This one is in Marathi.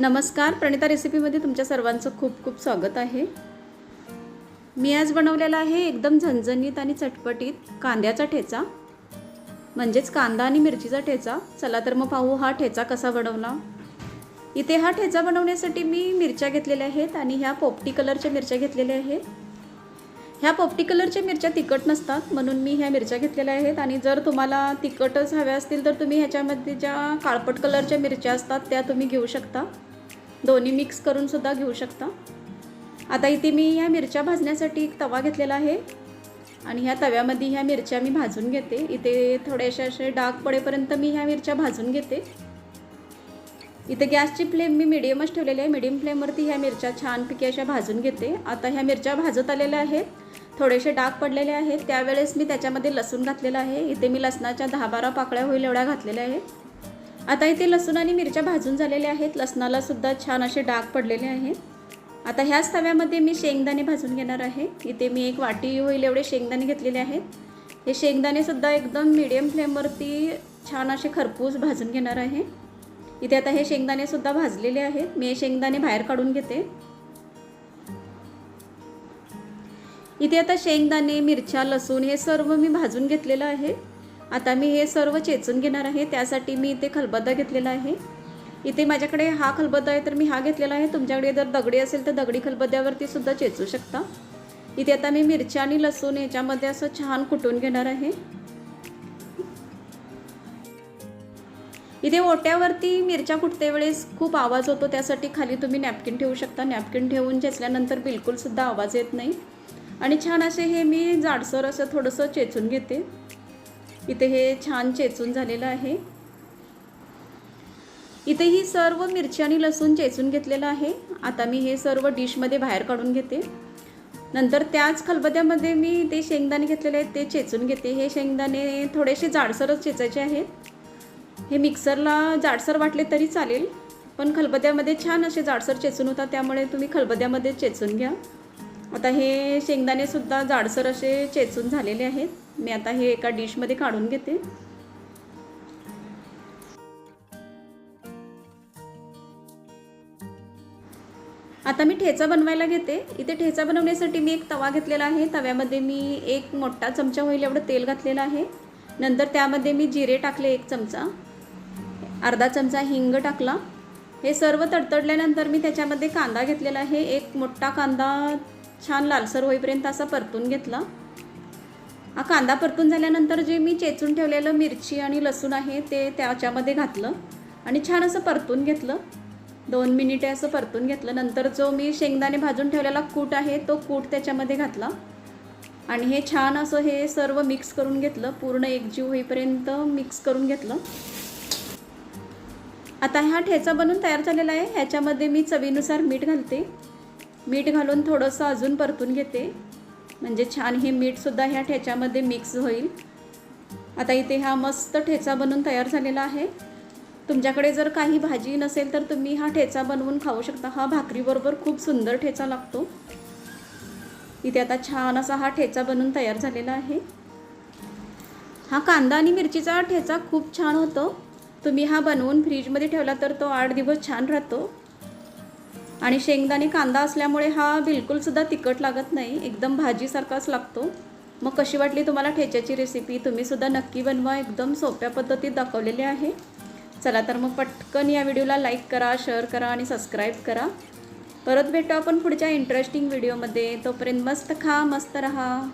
नमस्कार प्रणिता रेसिपीमध्ये तुमच्या सर्वांचं खूप खूप स्वागत आहे. मी आज बनवलेला आहे एकदम झणझणीत आणि चटपटीत कांद्याचा ठेचा. म्हणजेच कांदा आणि मिरचीचा ठेचा. चला तर मग पाहू हा ठेचा कसा बनवला. इथे हा ठेचा बनवण्यासाठी मी मिरच्या घेतलेल्या आहेत आणि ह्या पोपटी कलरच्या मिरच्या घेतलेल्या आहेत. ह्या पोपटी कलरच्या मिरच्या तिखट नसतात म्हणून मी ह्या मिरच्या घेतलेल्या आहेत. आणि जर तुम्हाला तिखटच हव्या असतील तर तुम्ही ह्याच्यामध्ये ज्या काळपट कलरच्या मिरच्या असतात त्या तुम्ही घेऊ शकता. दोन्ही मिक्स करूनसुद्धा घेऊ शकता. आता इथे मी ह्या मिरच्या भाजण्यासाठी एक तवा घेतलेला आहे. आणि ह्या तव्यामध्ये ह्या मिरच्या मी भाजून घेते. इथे थोडेसे असे डाग पडेपर्यंत मी ह्या मिरच्या भाजून घेते. इथे गॅसची फ्लेम मी मिडियमच ठेवलेली आहे. मिडियम फ्लेमवरती ह्या मिरच्या छानपैकी अशा भाजून घेते. आता ह्या मिरच्या भाजत आलेल्या आहेत. थोडेसे डाग पडलेले आहेत. त्यावेळेस मी त्याच्यामध्ये लसूण घातलेलं आहे. इथे मी लसणाच्या दहा बारा पाकळ्या होईल एवढ्या घातलेल्या आहेत. आता इथे लसूण आणि मिरच्या भाजून झालेल्या आहेत. लसणाला सुद्धा छान असे डाग पडलेले आहेत. आता ह्याच तव्यामध्ये मी शेंगदाणे भाजून घेणार आहे. इथे मी एक वाटी होईल एवढे शेंगदाणे घेतलेले आहेत. हे शेंगदाणेसुद्धा एकदम मिडियम फ्लेमवरती छान असे खरपूस भाजून घेणार आहे. इथे आता हे शेंगदाणेसुद्धा भाजलेले आहेत. मी हे शेंगदाणे बाहेर काढून घेते. इथे आता शेंगदाणे मिरच्या लसूण हे सर्व मी भाजून घेतलेलं आहे. आता मी हे सर्व चेचून घेणार आहे त्यासाठी मी इथे खलबत्ता घेतलेला आहे. इथे माझ्याकडे हा खलबत्ता आहे तर मी हा घेतलेला आहे. तुमच्याकडे जर दगडी असेल तर दगडी खलबत्त्यावरती सुद्धा चेचू शकता. इथे आता मी मिरच्या आणि लसूण याच्यामध्ये असं छान कुटून घेणार आहे. इथे ओट्यावरती मिरच्या कुटते वेळेस खूप आवाज होतो त्यासाठी खाली तुम्ही नॅपकिन ठेवू शकता. नॅपकिन ठेवून चेचल्यानंतर बिलकुलसुद्धा आवाज येत नाही. आणि छान असे हे मी जाडसर असं थोडंसं चेचून घेते. इथे हे छान चेचून झालेलं आहे. इथे ही सर्व मिरची आणि लसूण चेचून घेतलेलं आहे. आता मी हे सर्व डिशमध्ये बाहेर काढून घेते. नंतर त्याच खलबद्यामध्ये मी ते शेंगदाणे घेतलेले आहेत ते चेचून घेते. हे शेंगदाणे थोडेसे जाडसरच चेचायचे आहेत. हे मिक्सरला जाडसर वाटले तरी चालेल पण खलबद्यामध्ये छान असे जाडसर चेचून होतात त्यामुळे तुम्ही खलबद्यामध्ये चेचून घ्या. आता हे शेंगदाणेसुद्धा जाडसर असे चेचून झालेले आहेत. मी आता हे एका डिशमध्ये काढून घेते. आता मी ठेचा बनवायला घेते. इथे ठेचा बनवण्यासाठी मी एक तवा घेतलेला आहे. तव्यामध्ये मी एक मोठा चमचा होईल एवढं तेल घातलेलं आहे. नंतर त्यामध्ये मी जिरे टाकले एक चमचा. अर्धा चमचा हिंग टाकला. हे सर्व तडतडल्यानंतर मी त्याच्यामध्ये कांदा घेतलेला आहे. एक मोठा कांदा छान लालसर होईपर्यंत असा परतून घेतला. हा कांदा परतून झाल्यानंतर जे मी चेचून ठेवलेलं मिरची आणि लसूण आहे ते त्याच्यामध्ये घातलं आणि छान असं परतून घेतलं. दोन मिनिटे असं परतून घेतलं. नंतर जो मी शेंगदाणे भाजून ठेवलेला कूट आहे तो कूट त्याच्यामध्ये घातला. आणि हे छान असं हे सर्व मिक्स करून घेतलं. पूर्ण एकजीव होईपर्यंत मिक्स करून घेतलं. आता हा ठेचा बनून तयार झालेला आहे. ह्याच्यामध्ये मी चवीनुसार मीठ घालते. मीठ घालून थोडंसं अजून परतून घेते. म्हणजे छान हे मीठसुद्धा ह्या ठेच्यामध्ये मिक्स होईल. आता इथे हा मस्त ठेचा बनवून तयार झालेला आहे. तुमच्याकडे जर काही भाजी नसेल तर तुम्ही हा ठेचा बनवून खाऊ शकता. हा भाकरीबरोबर खूप सुंदर ठेचा लागतो. इथे आता छान असा हा ठेचा बनवून तयार झालेला आहे. हा कांदा आणि मिरचीचा ठेचा खूप छान होतो. तुम्ही हा बनवून फ्रीजमध्ये ठेवला तर तो आठ दिवस छान राहतो. आणि शेंगदाणे कांदा असल्यामुळे हा बिलकुलसुद्धा तिखट लागत नाही. एकदम भाजीसारखाच लागतो. मग कशी वाटली तुम्हाला ठेच्याची रेसिपी तुम्हीसुद्धा नक्की बनवा. एकदम सोप्या पद्धतीत दाखवलेली आहे. चला तर मग पटकन या व्हिडिओला लाईक करा शेअर करा आणि सबस्क्राईब करा. परत भेटू आपण पुढच्या इंटरेस्टिंग व्हिडिओमध्ये तोपर्यंत मस्त खा मस्त रहा.